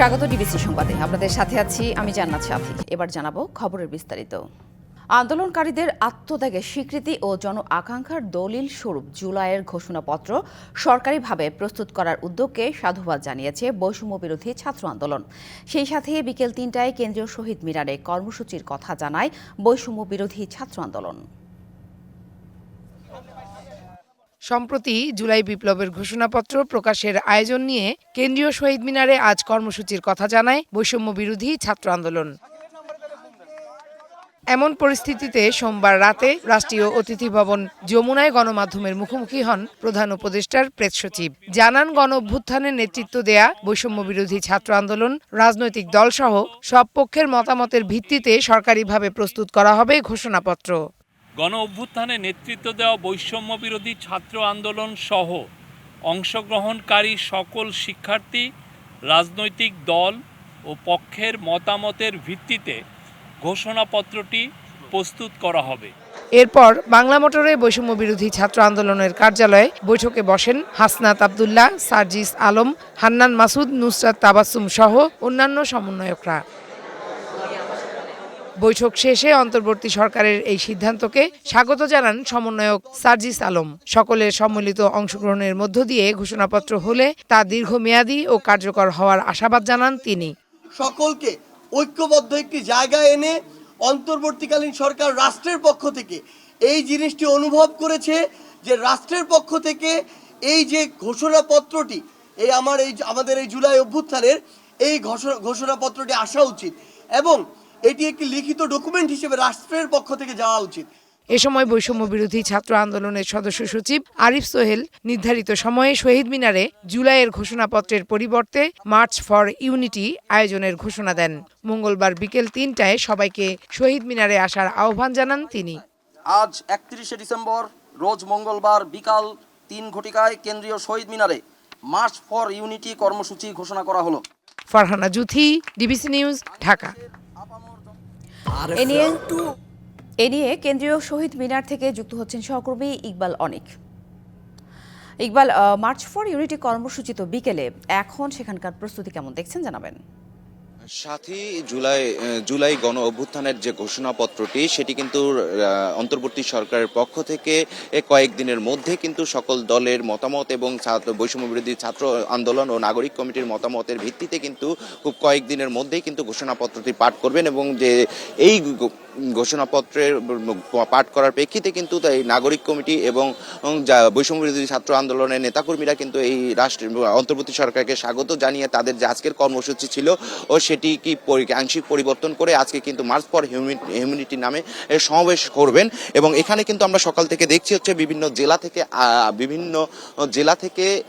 স্বাগত ডিবিসি সংবাদে। আপনাদের সাথে আছি আমি জান্নাত সাথী। এবার জানাব খবরের বিস্তারিত। আন্দোলনকারীদের আত্মত্যাগের স্বীকৃতি ও জন আকাঙ্ক্ষার দলিল স্বরূপ জুলাইয়ের ঘোষণাপত্র সরকারিভাবে প্রস্তুত করার উদ্যোগকে সাধুবাদ জানিয়েছে বৈষম্য বিরোধী ছাত্র আন্দোলন। সেই সাথে বিকেল তিনটায় কেন্দ্রীয় শহীদ মিনারে কর্মসূচির কথা জানায় বৈষম্য বিরোধী ছাত্র আন্দোলন। সম্প্রতি জুলাই বিপ্লবের ঘোষণাপত্র প্রকাশের আয়োজন নিয়ে কেন্দ্রীয় শহীদ মিনারে আজ কর্মসূচির কথা জানায় বৈষম্য বিরোধী ছাত্র আন্দোলন। এমন পরিস্থিতিতে সোমবার রাতে রাষ্ট্রীয় অতিথি ভবন যমুনায় গণমাধ্যমের মুখোমুখি হন প্রধান উপদেষ্টার প্রেস সচিব। জানান গণ অভ্যুত্থানের নেতৃত্ব দেয়া বৈষম্য বিরোধী ছাত্র আন্দোলন রাজনৈতিক দলসহ সব পক্ষের মতামতের ভিত্তিতে সরকারিভাবে প্রস্তুত করা হবে ঘোষণাপত্র। গণ অভ্যুত্থানে নেতৃত্ব দেওয়া বৈষম্য বিরোধী ছাত্র আন্দোলন সহ অংশগ্রহণকারী সকল শিক্ষার্থী, রাজনৈতিক দল ও পক্ষের মতামতের ভিত্তিতে ঘোষণাপত্রটি প্রস্তুত করা হবে। এরপর বাংলা মোটরে বৈষম্য বিরোধী ছাত্র আন্দোলনের কার্যালয়ে বৈঠকে বসেন হাসনাত আবদুল্লাহ, সার্জিস আলম, হান্নান মাসুদ, নুসরাত তাবাসুম সহ অন্যান্য সমন্বয়করা। বৈঠক শেষে অন্তর্বর্তী সরকারের এই সিদ্ধান্তকে স্বাগত জানান সমন্বয়ক সার্জিস আলম। সকলের সম্মিলিত অংশগ্রহণের মধ্য দিয়ে ঘোষণাপত্র হলে তা দীর্ঘমেয়াদী ও কার্যকর হওয়ার আশাবাদ জানান তিনি। সকলকে ঐক্যবদ্ধ একটি জায়গায় এনে অন্তর্বর্তীকালীন সরকার রাষ্ট্রের পক্ষ থেকে এই জিনিসটি অনুভব করেছে যে রাষ্ট্রের পক্ষ থেকে এই যে ঘোষণাপত্রটি, এই আমার এই আমাদের এই জুলাই অভ্যুত্থানের এই ঘোষণা- ঘোষণাপত্রটি আসা উচিত এবং এটি একটি লিখিত ডকুমেন্ট হিসেবে রাষ্ট্রের পক্ষ থেকে যাওয়া উচিত। এ সময় বৈষম্য বিরোধী ছাত্র আন্দোলনের সদস্য সচিব আরিফ সোহেল নির্ধারিত সময়ে শহীদ মিনারে জুলাইয়ের ঘোষণাপত্রের পরিবর্তে মার্চ ফর ইউনিটি আয়োজনের ঘোষণা দেন। মঙ্গলবার বিকেল তিনটায় সবাইকে শহীদ মিনারে আসার আহ্বান জানান তিনি। আজ একত্রিশে ডিসেম্বর রোজ মঙ্গলবার বিকাল তিন ঘটিকায় কেন্দ্রীয় শহীদ মিনারে মার্চ ফর ইউনিটি কর্মসূচি ঘোষণা করা হলো। Farhana Juthi DBC news Dhaka. এ নিয়ে এ নিয়ে কেন্দ্রীয় শহীদ মিনার থেকে যুক্ত হচ্ছেন সহকর্মী Iqbal Anik. Iqbal march for unity কর্মসূচি তো বিকেলে। এখন সেখানকার প্রস্তুতি কেমন দেখছেন জানাবেন? সাথী জুলাই জুলাই গণ অভ্যুত্থানের যে ঘোষণাপত্রটি, সেটি কিন্তু অন্তর্বর্তী সরকারের পক্ষ থেকে কয়েকদিনের মধ্যে কিন্তু সকল দলের মতামত এবং বৈষম্য বিরোধী ছাত্র আন্দোলন ও নাগরিক কমিটির মতামতের ভিত্তিতে কিন্তু খুব কয়েকদিনের মধ্যেই কিন্তু ঘোষণাপত্রটি পাঠ করবেন এবং যে এই ঘোষণাপত্রের পাঠ করার প্রেক্ষিতে কিন্তু এই নাগরিক কমিটি এবং বৈষম্য বিরোধী ছাত্র আন্দোলনের নেতাকর্মীরা কিন্তু এই রাষ্ট্র, অন্তর্বর্তী সরকারকে স্বাগত জানিয়ে তাদের যে আজকের কর্মসূচি ছিল ও সেটি কি পরি- আংশিক পরিবর্তন করে আজকে কিন্তু মার্চ ফর হিউম্যানিটি নামে সমাবেশ করবেন এবং এখানে কিন্তু আমরা সকাল থেকে দেখছি হচ্ছে বিভিন্ন জেলা থেকে বিভিন্ন জেলা থেকে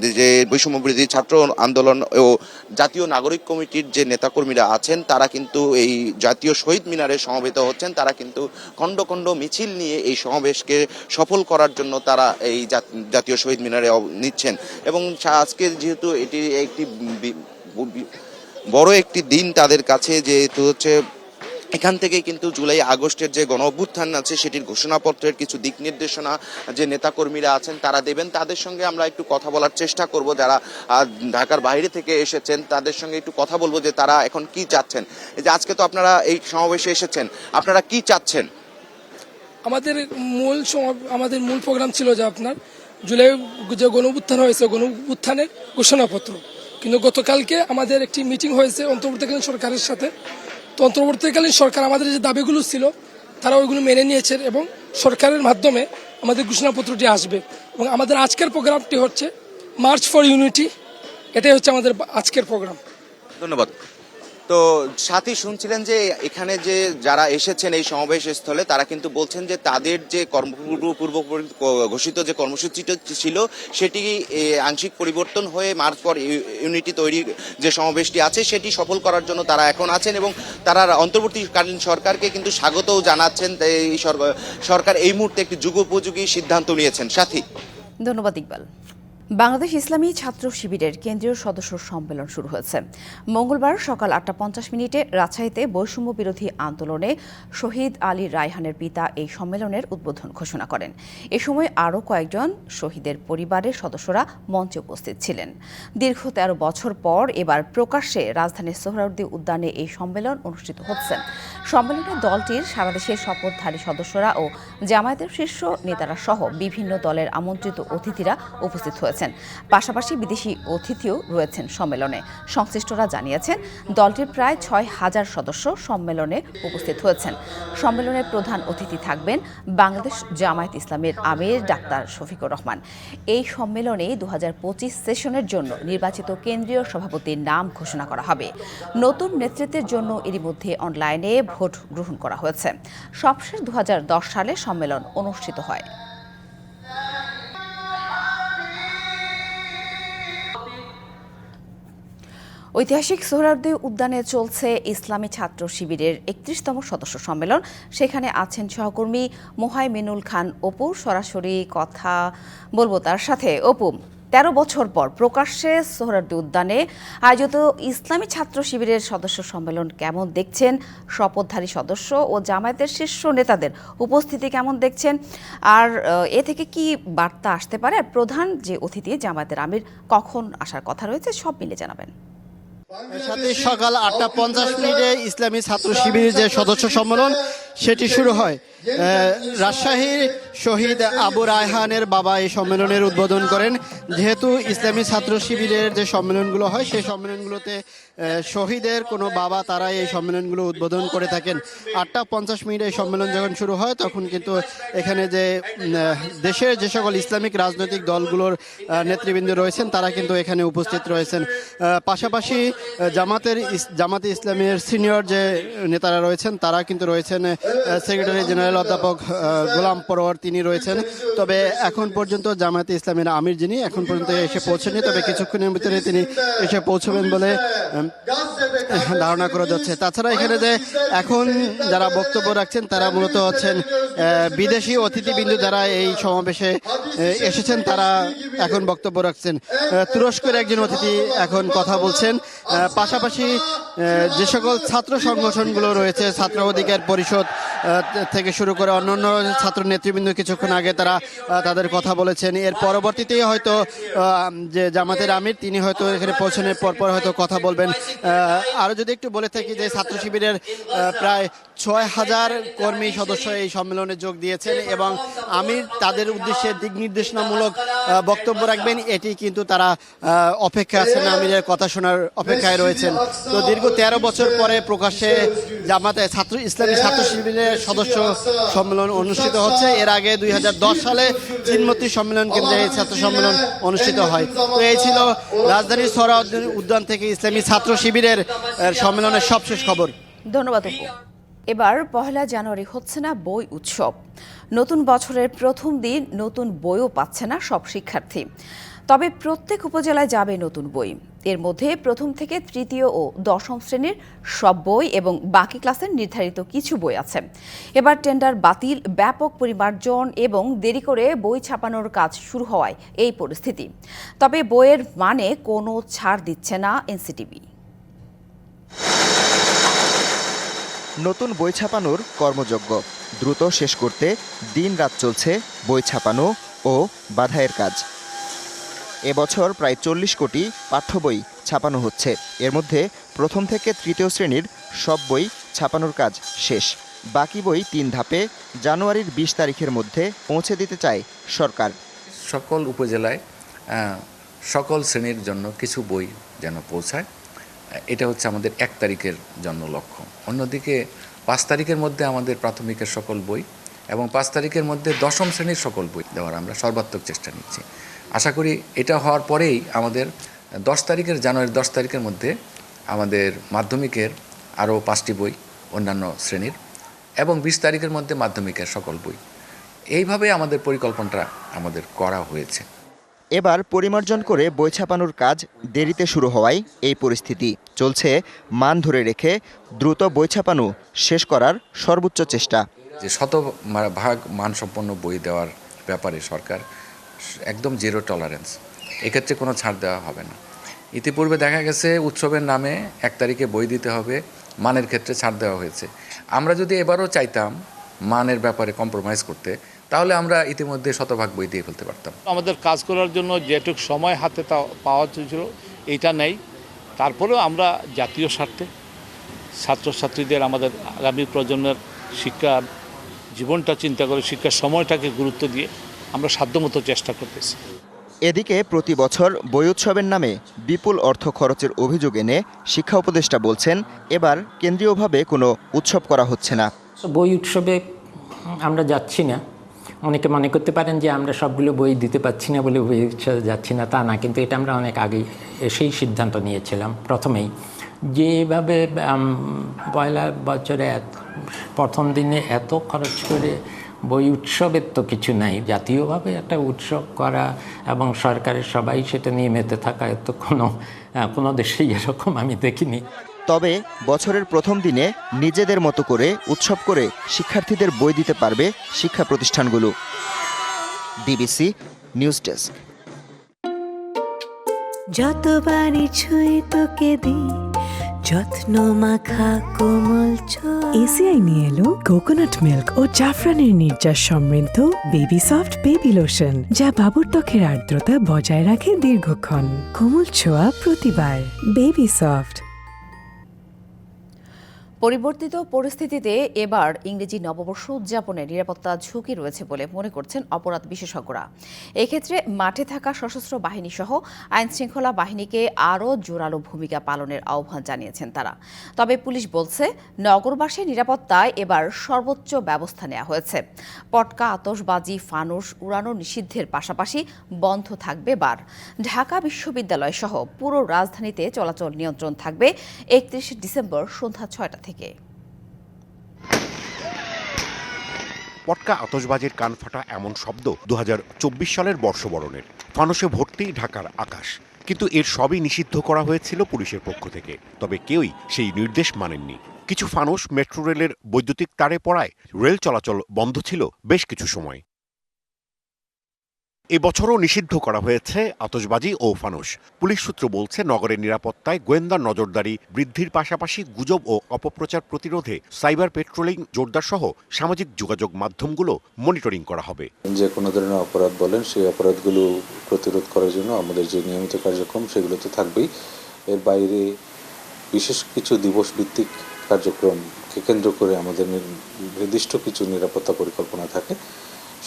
যে বৈষম্য ছাত্র আন্দোলন ও জাতীয় নাগরিক কমিটির যে নেতাকর্মীরা আছেন, তারা কিন্তু এই জাতীয় শহীদ মিনারে সমবেত হচ্ছেন। তারা কিন্তু খণ্ড খণ্ড মিছিল নিয়ে এই সমাবেশকে সফল করার জন্য তারা এই জাত- জাতীয় শহীদ মিনারে নিচ্ছেন। এবং আজকে যেহেতু এটি একটি বড় একটি দিন তাদের কাছে, যেহেতু হচ্ছে এখান থেকে কিন্তু জুলাই আগস্টের যে গণ অভ্যুত্থান আছে, সেটির ঘোষণাপত্রের কিছু দিক নির্দেশনা যে নেতাকর্মীরা আছেন, তারা দেবেন। তাদের সঙ্গে আমরা একটু কথা বলার চেষ্টা করব। যারা ঢাকার বাইরে থেকে এসেছেন, তাদের সঙ্গে একটু কথা বলব যে তারা এখন কি চাচ্ছেন। যে আজকে তো আপনারা এই সমাবেশে এসেছেন, আপনারা কি চাচ্ছেন? আমাদের মূল আমাদের মূল প্রোগ্রাম ছিল যে আপনার জুলাই যে গণ হয়েছে গণ উত্থানের ঘোষণাপত্র। কিন্তু গতকালকে আমাদের একটি মিটিং হয়েছে অন্তর্বর্তীকালীন সরকারের সাথে। তো অন্তর্বর্তীকালীন সরকার আমাদের যে দাবিগুলো ছিল, তারা ওইগুলো মেনে নিয়েছেন এবং সরকারের মাধ্যমে আমাদের ঘোষণাপত্রটি আসবে। এবং আমাদের আজকের প্রোগ্রামটি হচ্ছে মার্চ ফর ইউনিটি এটাই হচ্ছে আমাদের আজকের প্রোগ্রাম। ধন্যবাদ। তো সাথী শুনছিলেন যে এখানে যে যারা এসেছেন এই সমাবেশ স্থলে, তারা কিন্তু বলছেন যে তাদের যে কর্মপূর্ব পূর্ব ঘোষিত যে কর্মসূচিটা ছিল, সেটি আংশিক পরিবর্তন হয়ে মার্চ পর ইউনিটি তৈরির যে সমাবেশটি আছে, সেটি সফল করার জন্য তারা এখন আছেন এবং তারা অন্তর্বর্তীকালীন সরকারকে কিন্তু স্বাগতও জানাচ্ছেন। এই সরকার এই মুহূর্তে একটি যুগোপযোগী সিদ্ধান্ত নিয়েছেন। সাথী? ধন্যবাদ ইকবাল। বাংলাদেশ ইসলামী ছাত্র শিবিরের কেন্দ্রীয় সদস্য সম্মেলন শুরু হয়েছে। মঙ্গলবার সকাল আটটা পঞ্চাশ মিনিটে রাজশাহীতে বৈষম্য বিরোধী আন্দোলনে শহীদ আলী রায়হানের পিতা এই সম্মেলনের উদ্বোধন ঘোষণা করেন। এ সময় আরও কয়েকজন শহীদের পরিবারের সদস্যরা মঞ্চে উপস্থিত ছিলেন। দীর্ঘ তেরো বছর পর এবার প্রকাশ্যে রাজধানীর সোহরাওয়ার্দী উদ্যানে এই সম্মেলন অনুষ্ঠিত হচ্ছে। সম্মেলনে দলটির সারা দেশের শপথধারী সদস্যরা ও জামায়াতের শীর্ষ নেতারা সহ বিভিন্ন দলের আমন্ত্রিত অতিথিরা উপস্থিত হয়েছেন পাশাপাশি বিদেশি অতিথিও রয়েছেন সম্মেলনে। সংশ্লিষ্টরা জানিয়েছেন, দলটির প্রায় ছয় হাজার সদস্য সম্মেলনে উপস্থিত হয়েছেন। সম্মেলনের প্রধান অতিথি থাকবেন বাংলাদেশ জামায়াত ইসলামের আমির ডাক্তার শফিকুর রহমান। এই সম্মেলনে দু হাজার পঁচিশ সেশনের জন্য নির্বাচিত কেন্দ্রীয় সভাপতির নাম ঘোষণা করা হবে। নতুন নেতৃত্বের জন্য এরই মধ্যে অনলাইনে ভোট গ্রহণ করা হয়েছে। সবশেষ দু হাজার দশ সালে সম্মেলন অনুষ্ঠিত হয়। ঐতিহাসিক সোহরাওয়ার্দী উদ্যানে চলছে ইসলামী ছাত্র শিবিরের একত্রিশতম সদস্য সম্মেলন। সেখানে আছেন সহকর্মী মোহাইমিনুল খান অপু। সরাসরি কথা বলব তার সাথে। অপু, তেরো বছর পর প্রকাশ্যে সোহরাওয়ার্দী উদ্যানে আয়োজিত ইসলামী ছাত্র শিবিরের সদস্য সম্মেলন কেমন দেখছেন? শপথধারী সদস্য ও জামায়াতের শীর্ষ নেতাদের উপস্থিতি কেমন দেখছেন? আর এ থেকে কি বার্তা আসতে পারে? প্রধান যে অতিথি জামায়াতের আমির, কখন আসার কথা রয়েছে সব মিলে জানাবেন। সাথে সকাল আটটা পঞ্চাশ মিনিটে ইসলামী ছাত্র শিবিরের যে সদস্য সম্মেলন সেটি শুরু হয়। রাজশাহীর শহীদ আবু রায়হানের বাবা এই সম্মেলনের উদ্বোধন করেন। যেহেতু ইসলামী ছাত্র শিবিরের যে সম্মেলনগুলো হয়, সেই সম্মেলনগুলোতে শহীদের কোনো বাবা তারাই এই সম্মেলনগুলো উদ্বোধন করে থাকেন। আটটা পঞ্চাশ মিনিটে এই সম্মেলন যখন শুরু হয়, তখন কিন্তু এখানে যে দেশের যে সকল ইসলামিক রাজনৈতিক দলগুলোর নেতৃবৃন্দ রয়েছেন, তারা কিন্তু এখানে উপস্থিত রয়েছেন। পাশাপাশি জামাতের জামাতে ইসলামের সিনিয়র যে নেতারা রয়েছেন, তারা কিন্তু রয়েছেন সেক্রেটারি জেনারেল অধ্যাপক গোলাম পরোয়ার তিনি রয়েছেন। তবে এখন পর্যন্ত জামাতে ইসলামের আমির যিনি, এখন পর্যন্ত এসে পৌঁছেনি তবে কিছুক্ষণের ভিতরে তিনি এসে পৌঁছবেন বলে ধারণা করা যাচ্ছে। তাছাড়া এখানে যে এখন যারা বক্তব্য রাখছেন, তারা মূলত হচ্ছেন বিদেশি অতিথিবৃন্দ যারা এই সমাবেশে এসেছেন, তারা এখন বক্তব্য রাখছেন। তুরস্কের একজন অতিথি এখন কথা বলছেন। পাশাপাশি যে সকল ছাত্র সংগঠনগুলো রয়েছে, ছাত্র অধিকার পরিষদ থেকে শুরু করে অন্যান্য ছাত্র নেতৃবৃন্দ কিছুক্ষণ আগে তারা তাদের কথা বলেছেন। এর পরবর্তীতেই হয়তো যে জামাতের আমির, তিনি হয়তো এখানে পৌঁছানোর পরপর হয়তো কথা বলবেন। আরও যদি একটু বলে থাকি যে ছাত্র শিবিরের প্রায় ছয় হাজার কর্মী সদস্য এই সম্মেলনে যোগ দিয়েছেন এবং আমির তাদের উদ্দেশ্যে দিক নির্দেশনামূলক বক্তব্য রাখবেন। এটি কিন্তু তারা অপেক্ষা আছেন, আমিরের কথা শোনার অপেক্ষায় রয়েছেন। তো দীর্ঘ তেরো বছর পরে প্রকাশ্যে জামাতে ছাত্র, ইসলামী ছাত্র শিবিরের সদস্য সম্মেলন অনুষ্ঠিত হচ্ছে। এর আগে দুই হাজার দশ সালে চিনমতি সম্মেলন কেন্দ্রে এই ছাত্র সম্মেলন অনুষ্ঠিত হয়। তো এই ছিল রাজধানীর সরা উদ্যান থেকে ইসলামী ছাত্র শিবিরের সম্মেলনের সবশেষ খবর। ধন্যবাদ এবার পহেলা জানুয়ারি হচ্ছে না বই উৎসব। নতুন বছরের প্রথম দিন নতুন বইও পাচ্ছে না সব শিক্ষার্থী। তবে প্রত্যেক উপজেলায় যাবে নতুন বই। এর মধ্যে প্রথম থেকে তৃতীয় ও দশম শ্রেণির সব বই এবং বাকি ক্লাসের নির্ধারিত কিছু বই আছে। এবার টেন্ডার বাতিল, ব্যাপক পরিমার্জন এবং দেরি করে বই ছাপানোর কাজ শুরু হওয়ায় এই পরিস্থিতি। তবে বইয়ের মানে কোনো ছাড় দিচ্ছে না এনসিটিভি। নতুন বই ছাপানোর কর্মযজ্ঞ। দ্রুত শেষ করতে দিনরাত চলছে বই ছাপানো ও বাধাইয়ের কাজ। এবছর প্রায় চল্লিশ কোটি পাঠ্য বই ছাপানো হচ্ছে। এর মধ্যে প্রথম থেকে তৃতীয় শ্রেণির সব বই ছাপানোর কাজ শেষ। বাকি বই তিন ধাপে জানুয়ারির বিশ তারিখের মধ্যে পৌঁছে দিতে চায় সরকার। সকল উপজেলায় সকল শ্রেণির জন্য কিছু বই যেন পৌঁছায়। এটা হচ্ছে আমাদের এক তারিখের জন্য লক্ষ্য। অন্যদিকে পাঁচ তারিখের মধ্যে আমাদের প্রাথমিকের সকল বই এবং পাঁচ তারিখের মধ্যে দশম শ্রেণির সকল বই দেওয়ার আমরা সর্বাত্মক চেষ্টা নিচ্ছি। আশা করি এটা হওয়ার পরেই আমাদের দশ তারিখের জানুয়ারি দশ তারিখের মধ্যে আমাদের মাধ্যমিকের আরও পাঁচটি বই অন্যান্য শ্রেণির এবং বিশ তারিখের মধ্যে মাধ্যমিকের সকল বই। এইভাবে আমাদের পরিকল্পনাটা আমাদের করা হয়েছে। এবার পরিমার্জন করে বই ছাপানোর কাজ দেরিতে শুরু হওয়ায় এই পরিস্থিতি চলছে মান ধরে রেখে দ্রুত বই ছাপানো শেষ করার সর্বোচ্চ চেষ্টা। যে শত ভাগ মানসম্পন্ন বই দেওয়ার ব্যাপারে সরকার একদম জিরো টলারেন্স। এক্ষেত্রে কোনো ছাড় দেওয়া হবে না। ইতিপূর্বে দেখা গেছে উৎসবের নামে এক তারিখে বই দিতে হবে, মানের ক্ষেত্রে ছাড় দেওয়া হয়েছে। আমরা যদি এবারও চাইতাম মানের ব্যাপারে কম্প্রোমাইজ করতে, তাহলে আমরা ইতিমধ্যে শতভাগ বই দিয়ে ফেলতে পারতাম। আমাদের কাজ করার জন্য যেটুক সময় হাতে তা পাওয়া ছিল, এইটা নেই। তারপরেও আমরা জাতীয় স্বার্থে, ছাত্রছাত্রীদের আমাদের আগামী প্রজন্মের শিক্ষার জীবনটা চিন্তা করে, শিক্ষার সময়টাকে গুরুত্ব দিয়ে আমরা সাধ্যমতো চেষ্টা করতেছি। এদিকে প্রতি বছর বই উৎসবের নামে বিপুল অর্থ খরচের অভিযোগ এনে শিক্ষা উপদেষ্টা বলছেন এবার কেন্দ্রীয়ভাবে কোনো উৎসব করা হচ্ছে না। বই উৎসবে আমরা যাচ্ছি না। অনেকে মনে করতে পারেন যে আমরা সবগুলো বই দিতে পারছি না বলে বই উৎসবে যাচ্ছি না তা না কিন্তু এটা আমরা অনেক আগেই সেই সিদ্ধান্ত নিয়েছিলাম প্রথমেই। যেভাবে পয়লা বছরে এত প্রথম দিনে এত খরচ করে বই উৎসবের তো কিছু নাই। জাতীয়ভাবে একটা উৎসব করা এবং সরকারের সবাই সেটা নিয়ে মেতে থাকা এত কোনো কোনো দেশেই এরকম আমি দেখিনি। তবে বছরের প্রথম দিনে নিজেদের মতো করে উৎসব করে শিক্ষার্থীদের বই দিতে পারবে শিক্ষা প্রতিষ্ঠানগুলো। DBC news desk. যতবারই ছুঁই তোকে দি যত্ন মাখা কোমল এসিআই নিয়ে এলো কোকোনাট মিল্ক ও জাফরানের নির্যাস সমৃদ্ধ বেবি সফট বেবি লোশন যা বাবুর ত্বকের আর্দ্রতা বজায় রাখে দীর্ঘক্ষণ। কোমল ছোঁয়া প্রতিবার। বেবি সফট পরিবর্তিত পরিস্থিতিতে এবার ইংরেজি নববর্ষ উদযাপনে নিরাপত্তা ঝুঁকি রয়েছে বলে মনে করছেন অপরাধ বিশেষজ্ঞরা। এক্ষেত্রে মাঠে থাকা সশস্ত্র বাহিনী সহ আইন শৃঙ্খলা বাহিনীকে আরও জোরালো ভূমিকা পালনের আহ্বান জানিয়েছেন তারা। তবে পুলিশ বলছে, নগরবাসীর নিরাপত্তায় এবার সর্বোচ্চ ব্যবস্থা নেওয়া হয়েছে। পটকা আতসবাজি ফানুস, উড়ানো নিষিদ্ধের পাশাপাশি বন্ধ থাকবে বার। ঢাকা বিশ্ববিদ্যালয় সহ পুরো রাজধানীতে চলাচল নিয়ন্ত্রণ থাকবে একত্রিশে ডিসেম্বর সন্ধ্যা ছয়টা থেকে। পটকা আতসবাজির কান ফাটা এমন শব্দ দু হাজার চব্বিশ সালের বর্ষবরণের। ফানসে ভর্তি ঢাকার আকাশ। কিন্তু এর সবই নিষিদ্ধ করা হয়েছিল পুলিশের পক্ষ থেকে। তবে কেউই সেই নির্দেশ মানেননি। কিছু ফানুস মেট্রো রেলের বৈদ্যুতিক তারে পড়ায় রেল চলাচল বন্ধ ছিল বেশ কিছু সময়। এবছরও নিষিদ্ধ করা হয়েছে আতসবাজি ও ফানুস পুলিশ সূত্র বলছে, নগরের নিরাপত্তায় গোয়েন্দা নজরদারি বৃদ্ধির পাশাপাশি গুজব ও অপপ্রচার প্রতিরোধে সাইবার পেট্রোলিং জোরদার সহ সামাজিক যোগাযোগ মাধ্যমগুলো মনিটরিং করা হবে। যে কোনো ধরনের অপরাধ বলেন, সেই অপরাধগুলো প্রতিরোধ করার জন্য আমাদের যে নিয়মিত কার্যক্রম, সেগুলো তো থাকবেই। এর বাইরে বিশেষ কিছু দিবস ভিত্তিক কার্যক্রমকে কেন্দ্র করে আমাদের নির্দিষ্ট কিছু নিরাপত্তা পরিকল্পনা থাকে।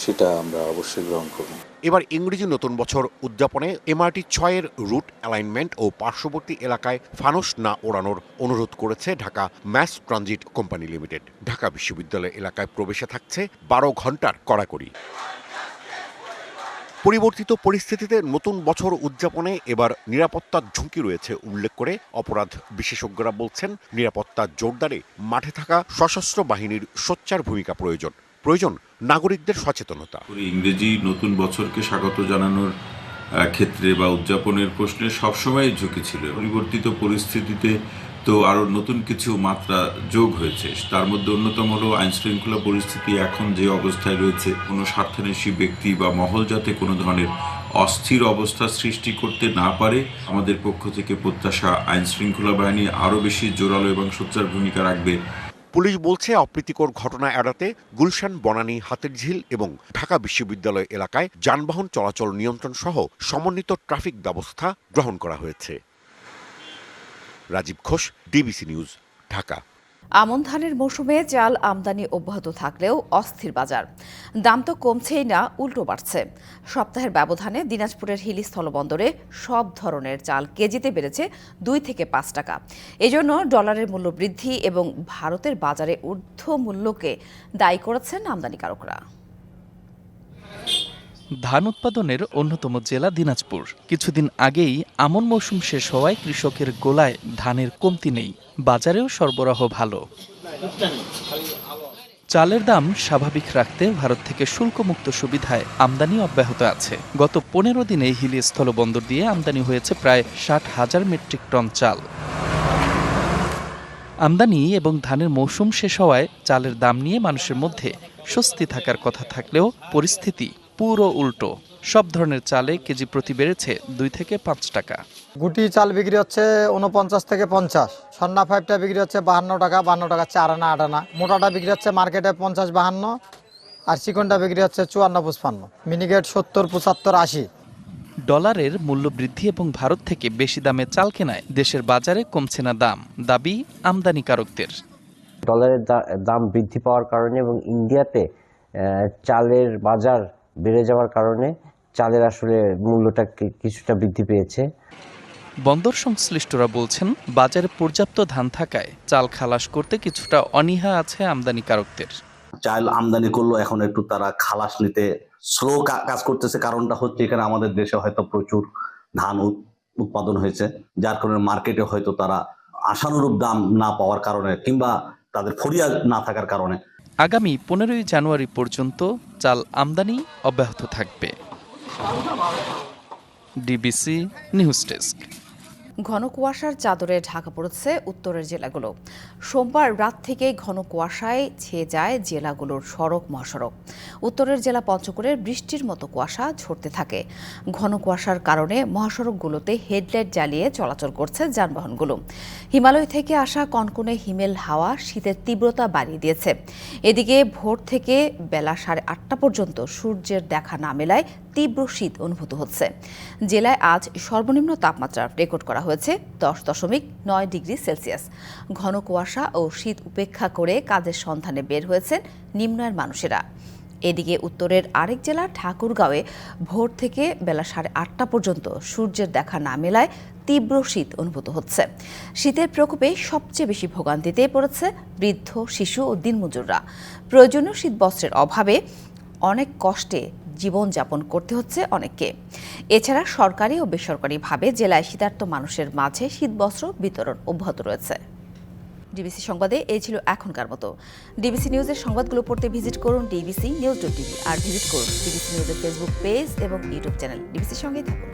সেটা আমরা অবশ্যই গ্রহণ করব। এবার ইংরেজি নতুন বছর উদযাপনে এমআরটি ছয়ের রুট অ্যালাইনমেন্ট ও পার্শ্ববর্তী এলাকায় ফানুস না ওড়ানোর অনুরোধ করেছে Dhaka mass transit company limited. Dhaka বিশ্ববিদ্যালয় এলাকায় প্রবেশে থাকছে বারো ঘণ্টার কড়াকড়ি। পরিবর্তিত পরিস্থিতিতে নতুন বছর উদযাপনে এবার নিরাপত্তার ঝুঁকি রয়েছে উল্লেখ করে অপরাধ বিশেষজ্ঞরা বলছেন, নিরাপত্তা জোরদারে মাঠে থাকা সশস্ত্র বাহিনীর সোচ্চার ভূমিকা প্রয়োজন। প্রয়োজন নাগরিকদের সচেতনতা। ইংরেজি নতুন বছরকে স্বাগত জানানোর ক্ষেত্রে বা উদযাপনের প্রশ্নে সবসময় ঝুঁকি ছিল। পরিবর্তিত পরিস্থিতিতে তো আরও নতুন কিছু মাত্রা যোগ হয়েছে। তার মধ্যে অন্যতম হলো আইন শৃঙ্খলা পরিস্থিতি এখন যে অবস্থায় রয়েছে, কোনো স্বার্থান্বেষী ব্যক্তি বা মহল যাতে কোনো ধরনের অস্থির অবস্থা সৃষ্টি করতে না পারে, আমাদের পক্ষ থেকে প্রত্যাশা আইন শৃঙ্খলা বাহিনী আরও বেশি জোরালো এবং সোচ্চার ভূমিকা রাখবে পুলিশ বলছে, অপ্রীতিকর ঘটনা এড়াতে গুলশান, বনানী হাতের ঝিল এবং ঢাকা বিশ্ববিদ্যালয় এলাকায় যানবাহন চলাচল নিয়ন্ত্রণ সহ সমন্বিত ট্রাফিক ব্যবস্থা গ্রহণ করা হয়েছে। Rajib Ghosh, DBC news, Dhaka. আমন ধানের মৌসুমে চাল আমদানি অব্যাহত থাকলেও অস্থির বাজার। দাম তো কমছেই না, উল্টো বাড়ছে। সপ্তাহের ব্যবধানে দিনাজপুরের হিলি স্থলবন্দরে সব ধরনের চাল কেজিতে বেড়েছে দুই থেকে পাঁচ টাকা। এজন্য ডলারের মূল্য বৃদ্ধি এবং ভারতের বাজারে ঊর্ধ্ব মূল্যকে দায়ী করেছেন আমদানিকারকরা। ধান উৎপাদনের অন্যতম জেলা দিনাজপুর। কিছুদিন আগেই আমন মৌসুম শেষ হওয়ায় কৃষকের গোলায় ধানের কমতি নেই। বাজারেও সরবরাহ ভালো। চালের দাম স্বাভাবিক রাখতে ভারত থেকে শুল্কমুক্ত সুবিধায় আমদানি অব্যাহত আছে। গত পনেরো দিনে হিলি স্থলবন্দর দিয়ে আমদানি হয়েছে প্রায় ষাট হাজার মেট্রিক টন চাল। আমদানি এবং ধানের মৌসুম শেষ হওয়ায় চালের দাম নিয়ে মানুষের মধ্যে স্বস্তি থাকার কথা থাকলেও পরিস্থিতি পুরো উল্টো। সব ধরনের চালে কেজি প্রতি বেড়েছে দুই থেকে পাঁচ টাকা। গুটি চাল বিক্রি হচ্ছে উনপঞ্চাশ থেকে পঞ্চাশ। সন্না ফাইভটা বিক্রি হচ্ছে বাহান্ন টাকা বাহান্ন টাকা চার আনা আট আনা। মোটাটা বিক্রি হচ্ছে মার্কেটে পঞ্চাশ বাহান্ন। আর চিকনটা বিক্রি হচ্ছে চুয়ান্ন পঁচপান্ন। মিনিকেট সত্তর পঁচাত্তর আশি। ডলারের মূল্য বৃদ্ধি এবং ভারত থেকে বেশি দামে চাল কেনায় দেশের বাজারে কমছে না দাম। দাবি আমদানিকারকদের। ডলারের দা- দাম বৃদ্ধি পাওয়ার কারণে এবং ইন্ডিয়াতে চালের বাজার বেড়ে যাওয়ার কারণে চালের আসলে মূল্যটা কিছুটা বৃদ্ধি পেয়েছে। বন্দর সংশ্লিষ্টরা বলছেন বাজারে পর্যাপ্ত ধান থাকায় চাল খালাস করতে কিছুটা অনীহা আছে আমদানিকারকদের। চাল আমদানি করল এখন একটু তারা খালাস নিতে স্লো কাজ করতেছে। কারণটা হচ্ছে এখানে আমাদের দেশে হয়তো প্রচুর ধান উৎ- উৎপাদন হয়েছে। যার কারণে মার্কেটে হয়তো তারা আশানুরূপ দাম না পাওয়ার কারণে কিংবা তাদের ফরিয়া না থাকার কারণে আগামী পনেরোই জানুয়ারি পর্যন্ত চাল আমদানি অব্যাহত থাকবে। DBC news desk. ঘন কুয়াশার চাদরে ঢাকা পড়েছে উত্তরের জেলাগুলো। সোমবার রাত থেকে ঘন কুয়াশায় ছেয়ে যায় জেলাগুলোর সড়ক মহাসড়ক। উত্তরের জেলা পঞ্চগড়ের বৃষ্টির মতো কুয়াশা ঝরতে থাকে। ঘন কুয়াশার কারণে মহাসড়কগুলোতে হেডলাইট জ্বালিয়ে চলাচল করছে যানবাহনগুলো। হিমালয় থেকে আসা কনকনে হিমেল হাওয়া শীতের তীব্রতা বাড়িয়ে দিয়েছে। এদিকে ভোর থেকে বেলা সাড়ে আটটা পর্যন্ত সূর্যের দেখা না মেলায় তীব্র শীত অনুভূত হচ্ছে। জেলায় আজ সর্বনিম্ন তাপমাত্রা রেকর্ড করা হয়েছে দশ দশমিক নয় ডিগ্রি সেলসিয়াস। ঘন কুয়াশা ও শীত উপেক্ষা করে কাজের সন্ধানে বের হয়েছেন নিম্নয়ের মানুষেরা। এদিকে উত্তরের আরেক জেলা ঠাকুরগাঁওয়ে ভোর থেকে বেলা সাড়ে আটটা পর্যন্ত সূর্যের দেখা না মেলায় তীব্র শীত অনুভূত হচ্ছে। শীতের প্রকোপে সবচেয়ে বেশি ভোগান্তিতে পড়েছে বৃদ্ধ, শিশু ও দিনমজুররা। প্রয়োজনীয় শীত বস্ত্রের অভাবে অনেক কষ্টে জীবনযাপন করতে হচ্ছে অনেককে। এছাড়া সরকারি ও বেসরকারিভাবে জেলায় শীতার্থ মানুষের মাঝে শীতবস্ত্র বিতরণ অব্যাহত রয়েছে। ডিবিসি সংবাদে এই ছিল এখনকার মতো। ডিবিসি নিউজের সংবাদগুলো পড়তে ভিজিট করুন ডিবিসি নিউজ ডট টিভি। আর ভিজিট করুন ডিবিসি নিউজের ফেসবুক পেজ এবং ইউটিউব চ্যানেল। ডিবিসির সঙ্গেই থাকুন।